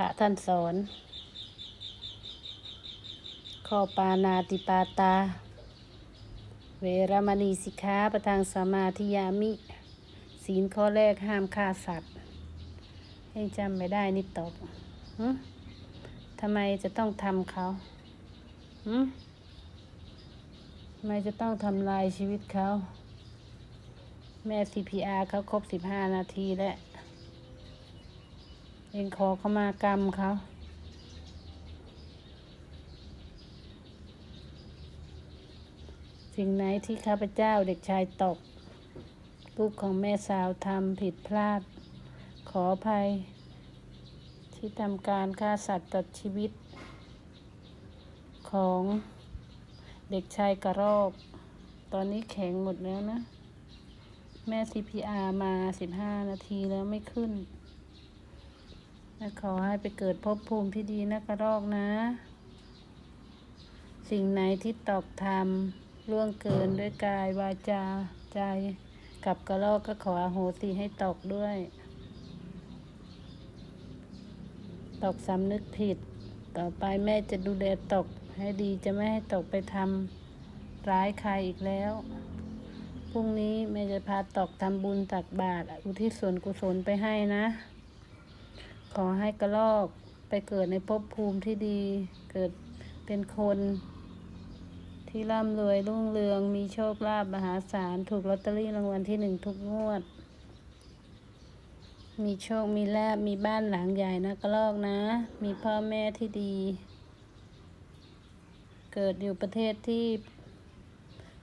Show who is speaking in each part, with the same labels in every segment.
Speaker 1: ระท่านสอน ข้อปานาติปาตา เวรมณีสิกขาประทางสมาธิยามิ ศีลข้อแรกห้ามฆ่าสัตว์ ให้จำไม่ได้นี่ตบทำไมจะต้องทำเขาทำไมจะต้องทำลายชีวิตเขา แม่ CPR เขาครบสิบห้านาทีแล้ว เองขอเขามากรรมเขาสิ่งไหนที่ข้าพเจ้าเด็กชายตกลูกของแม่สาวทำผิดพลาด ขออภัย ที่ทำการฆ่าสัตว์ตัดชีวิต ของเด็กชายกระรอก ตอนนี้แข็งหมดแล้วนะ แม่ CPR มาสิบห้านาทีแล้วไม่ขึ้น และขอให้ไปเกิดภพภูมิที่ดีนะกระรอกนะ สิ่งไหนที่ตอกทำล่วงเกินด้วยกายวาจาใจกับกระรอกก็ขออโหสิให้ตอกด้วย ตอกสำนึกผิด ต่อไปแม่จะดูแลตกให้ดีจะไม่ให้ตกไปทำร้ายใครอีกแล้วพรุ่งนี้แม่จะพาตอกทำบุญตักบาตรอุทิศส่วนกุศลไปให้นะ ขอให้กระลอกไปเกิดในภพภูมิที่ดี เกิดเป็นคน ที่ร่ำรวยรุ่งเรือง มีโชคลาภมหาศาล ถูกลอตเตอรี่รางวัลที่หนึ่งทุกงวด มีโชค มีลาบมีบ้านหลังใหญ่นะกระลอกนะ มีพ่อแม่ที่ดี เกิดอยู่ประเทศที่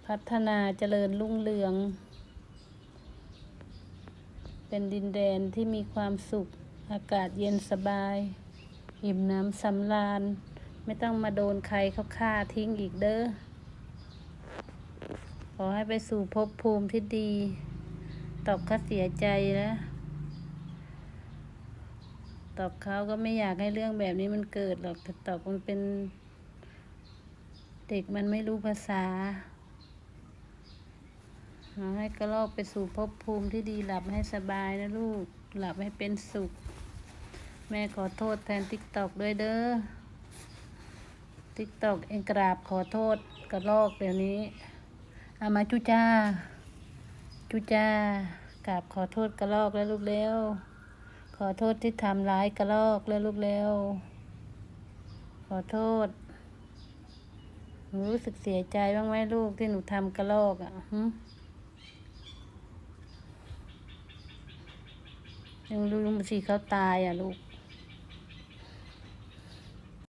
Speaker 1: พัฒนาเจริญรุ่งเรือง เป็นดินแดนที่มีความสุข อากาศเย็นสบายอิ่มน้ำสำราญ ไม่ต้องมาโดนใครเขาฆ่าทิ้งอีกเด้อ ขอให้ไปสู่ภพภูมิที่ดี ตอบเขาเสียใจนะตอบเขาก็ไม่อยากให้เรื่องแบบนี้มันเกิดหรอกแต่ตอบมันเป็น เด็กมันไม่รู้ภาษาขอให้กระลอกไปสู่ภพภูมิที่ดีหลับให้สบายนะลูก หลับให้เป็นสุข แม่ขอโทษแทนติ๊กตอกด้วยเด้อติ๊กตอกเองกราบขอโทษกระลอกเดี๋ยวนี้เอามาจุจ้า จุจ้ากราบขอโทษกระลอกแล้วลูกเร็วขอโทษที่ทำร้ายกระลอกแล้วลูกเร็วขอโทษหนูรู้สึกเสียใจบ้างไหมลูกที่หนูทำกระลอกอะยังรู้สิเขาตายอะลูก